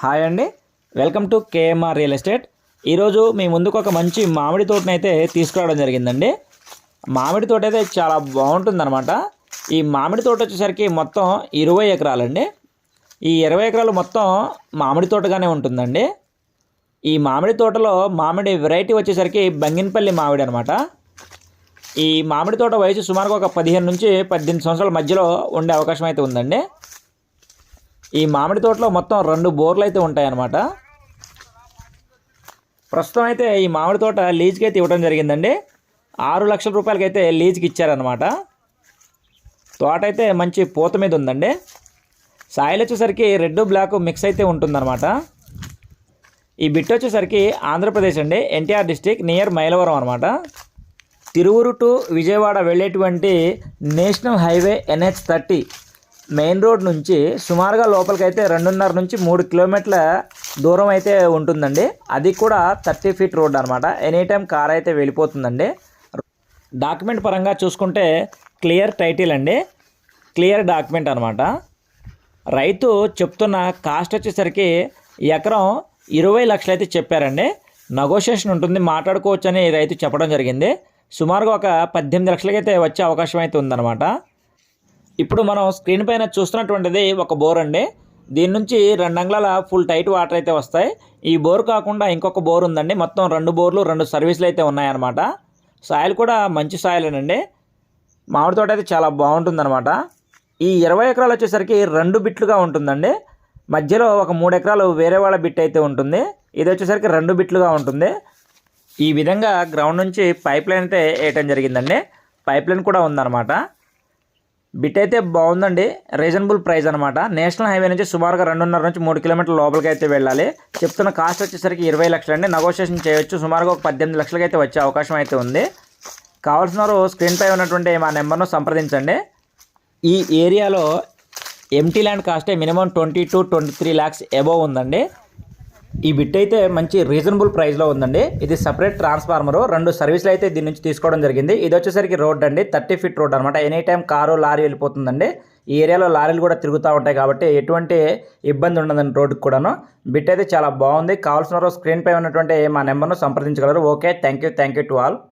Hi అండి. Welcome to KMR real estate. ఈరోజు మీ ముందుకు ఒక మంచి మామిడి తోటని అయితే తీసుకురావడం జరిగిందండి. మామిడి తోట అయితే చాలా బాగుంటుందన్నమాట. ఈ మామిడి తోట వచ్చేసరికి మొత్తం ఇరవై ఎకరాలండి. ఈ ఇరవై ఎకరాలు మొత్తం మామిడి తోటగానే ఉంటుందండి. ఈ మామిడి తోటలో మామిడి వెరైటీ వచ్చేసరికి బంగినపల్లి మామిడి అనమాట ఈ మామిడి తోట వయసు సుమారుగా ఒక పదిహేను నుంచి పద్దెనిమిది సంవత్సరాల మధ్యలో ఉండే అవకాశం అయితే ఉందండి. ఈ మామిడి తోటలో మొత్తం రెండు బోర్లు అయితే ఉంటాయన్నమాట. ప్రస్తుతం అయితే ఈ మామిడి తోట లీజ్కి అయితే ఇవ్వడం జరిగిందండి. ఆరు లక్షల రూపాయలకి అయితే లీజ్కి ఇచ్చారనమాట తోట అయితే మంచి పూత మీద ఉందండి. సాయిల్ వచ్చేసరికి రెడ్ బ్లాక్ మిక్స్ అయితే ఉంటుందన్నమాట. ఈ బిట్ వచ్చేసరికి ఆంధ్రప్రదేశ్ అండి. ఎన్టీఆర్ డిస్టిక్ నియర్ మైలవరం అనమాట తిరువురు టు విజయవాడ వెళ్ళేటువంటి national highway NH thirty main road నుంచి సుమారుగా లోపలికి అయితే రెండున్నర నుంచి మూడు కిలోమీటర్ల దూరం అయితే ఉంటుందండి. అది కూడా థర్టీ ఫీట్ రోడ్ అనమాట ఎనీ టైం కార్ అయితే వెళ్ళిపోతుందండి. డాక్యుమెంట్ పరంగా చూసుకుంటే క్లియర్ టైటిల్ అండి. క్లియర్ డాక్యుమెంట్ అనమాట రైతు చెప్తున్న కాస్ట్ వచ్చేసరికి ఎకరం ఇరవై లక్షలు అయితే చెప్పారండి. నెగోషియేషన్ ఉంటుంది మాట్లాడుకోవచ్చని రైతు చెప్పడం జరిగింది. సుమారుగా ఒక పద్దెనిమిది లక్షలకైతే వచ్చే అవకాశం అయితే ఉందన్నమాట. ఇప్పుడు మనం స్క్రీన్ పైన చూస్తున్నటువంటిది ఒక బోర్ అండి. దీని నుంచి రెండు అంగుళాల ఫుల్ టైట్ వాటర్ అయితే వస్తాయి. ఈ బోర్ కాకుండా ఇంకొక బోర్ ఉందండి. మొత్తం రెండు బోర్లు రెండు సర్వీసులు అయితే ఉన్నాయన్నమాట. సాయిల్ కూడా మంచి సాయిలేనండి మామిడి తోట అయితే చాలా బాగుంటుందన్నమాట. ఈ ఇరవై ఎకరాలు వచ్చేసరికి రెండు బిట్లుగా ఉంటుందండి. మధ్యలో ఒక మూడు ఎకరాలు వేరే వాళ్ళ బిట్ అయితే ఉంటుంది. ఇది వచ్చేసరికి రెండు బిట్లుగా ఉంటుంది. ఈ విధంగా గ్రౌండ్ నుంచి పైప్ లైన్ అయితే వేయటం జరిగిందండి. పైప్ లైన్ కూడా ఉందన్నమాట. బిట్ అయితే బాగుందండి. రీజనబుల్ ప్రైస్ అనమాట నేషనల్ హైవే నుంచి సుమారుగా రెండున్నర నుంచి మూడు కిలోమీటర్ల లోపలికి అయితే వెళ్ళాలి. చెప్తున్న కాస్ట్ వచ్చేసరికి ఇరవై లక్షలు అండి నెగోషియేషన్ చేయొచ్చు. సుమారుగా ఒక పద్దెనిమిది లక్షలకి అయితే వచ్చే అవకాశం అయితే ఉంది. కావాల్సిన వారు స్క్రీన్ పై ఉన్నటువంటి మా నెంబర్ను సంప్రదించండి. ఈ ఏరియాలో empty land కాస్టే minimum twenty two twenty three lakhs above ఉందండి. ఈ బిట్ అయితే మంచి రీజనబుల్ ప్రైస్లో ఉందండి. ఇది సపరేట్ ట్రాన్స్ఫార్మర్ రెండు సర్వీసులు అయితే దీని నుంచి తీసుకోవడం జరిగింది. ఇది వచ్చేసరికి రోడ్ అండి. థర్టీ ఫీట్ రోడ్ అనమాట ఎనీ టైం కారు లారీ వెళ్ళిపోతుందండి. ఈ ఏరియాలో లారీలు కూడా తిరుగుతూ ఉంటాయి కాబట్టి ఎటువంటి ఇబ్బంది ఉండదండి రోడ్డుకి కూడాను. బిట్ అయితే చాలా బాగుంది. కావాల్సిన స్క్రీన్ పై ఉన్నటువంటి మా నెంబర్ను సంప్రదించగలరు. Okay thank you thank you to all